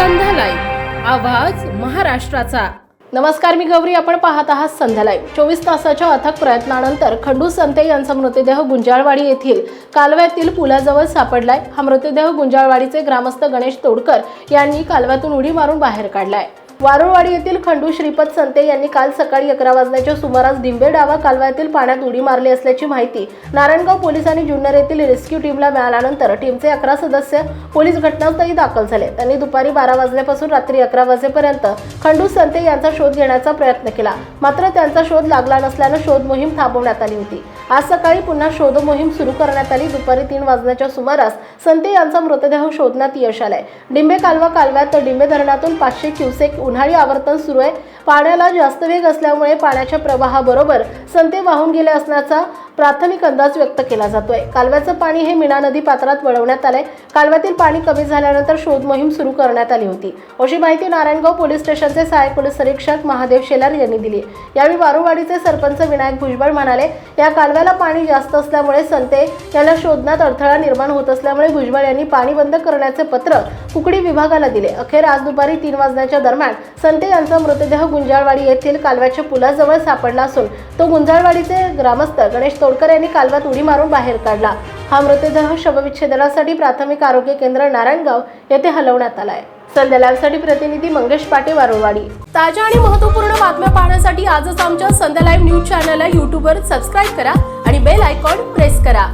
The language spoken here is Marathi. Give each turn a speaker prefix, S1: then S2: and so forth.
S1: संध्या लाईव्ह. आवाज महाराष्ट्राचा. नमस्कार मी गौरी. आपण पाहत आहात संध्या लाईव्ह. चोवीस तासाच्या अथक प्रयत्नानंतर खंडू संते यांचा मृतदेह गुंजाळवाडी येथील कालव्यातील पुलाजवळ सापडलाय. हा मृतदेह गुंजाळवाडीचे ग्रामस्थ गणेश तोडकर यांनी कालव्यातून उडी मारून बाहेर काढलाय. वारुळवाडी येथील खंडू श्रीपद संते यांनी काल सकाळी अकरा वाजण्याच्या सुमारास डिंबे डावा कालव्यातील पाण्यात उडी मारली असल्याची माहिती नारायणगाव पोलीस आणि जुन्नर येथील रेस्क्यू टीमला मिळाल्यानंतर टीमचे अकरा सदस्य पोलीस घटनास्थळी दाखल झाले. त्यांनी दुपारी बारा वाजल्यापासून रात्री अकरा वाजेपर्यंत खंडू संते यांचा शोध घेण्याचा प्रयत्न केला. मात्र त्यांचा शोध लागला नसल्यानं शोध मोहीम थांबवण्यात आली होती. आज सकाळी पुन्हा शोध मोहीम सुरू करण्यात आली. दुपारी तीन वाजण्याच्या सुमारास संते यांचा मृतदेह शोधण्यात यश आलाय. डिंबे कालवा कालव्यात डिंबे धरणातून पाचशे क्युसेक उन्हाळी आवर्तन सुरू आहे. पाण्याला जास्त वेग असल्यामुळे पाण्याच्या प्रवाहाबरोबर संते वाहून गेले असण्याचा प्राथमिक अंदाज व्यक्त केला जातोय. कालव्याचं पाणी हे मीना नदी पात्रात वळवण्यात आलंय. कालव्यातील पाणी कमी झाल्यानंतर शोध मोहीम सुरू करण्यात आली होती. अशी माहिती नारायणगाव पोलीस स्टेशनचे सहाय्यक पोलीस निरीक्षक महादेव शेलार यांनी दिली यावेळी वारुवाडीचे सरपंच विनायक भुजबळ म्हणाले या कालव्याला पाणी जास्त असल्यामुळे संते याला शोधण्यात अडथळा निर्माण होत असल्यामुळे भुजबळ यांनी पाणी बंद करण्याचे पत्र कुकडी विभागाला दिले. अखेर आज दुपारी तीन वाजण्याच्या दरम्यान संते यांचा मृतदेह गुंजाळवाडी येथील कालव्याच्या पुलाजवळ सापडला असून तो गुंजाळवाडीचे ग्रामस्थ गणेश तोडकर यांनी कालव्यात उडी मारून बाहेर काढला. हा मृतदेह शवविच्छेदनासाठी प्राथमिक आरोग्य केंद्र नारायणगाव येथे हलवण्यात आलाय. संध्या लाईव्हसाठी प्रतिनिधी मंगेश पाटे वारुळवाडी. ताज्या आणि महत्त्वपूर्ण बातम्या पाहण्यासाठी आजच आमच्या संध्या लाईव्ह न्यूज चॅनलला यूट्यूबवर सबस्क्राईब करा आणि बेल आयकॉन प्रेस करा.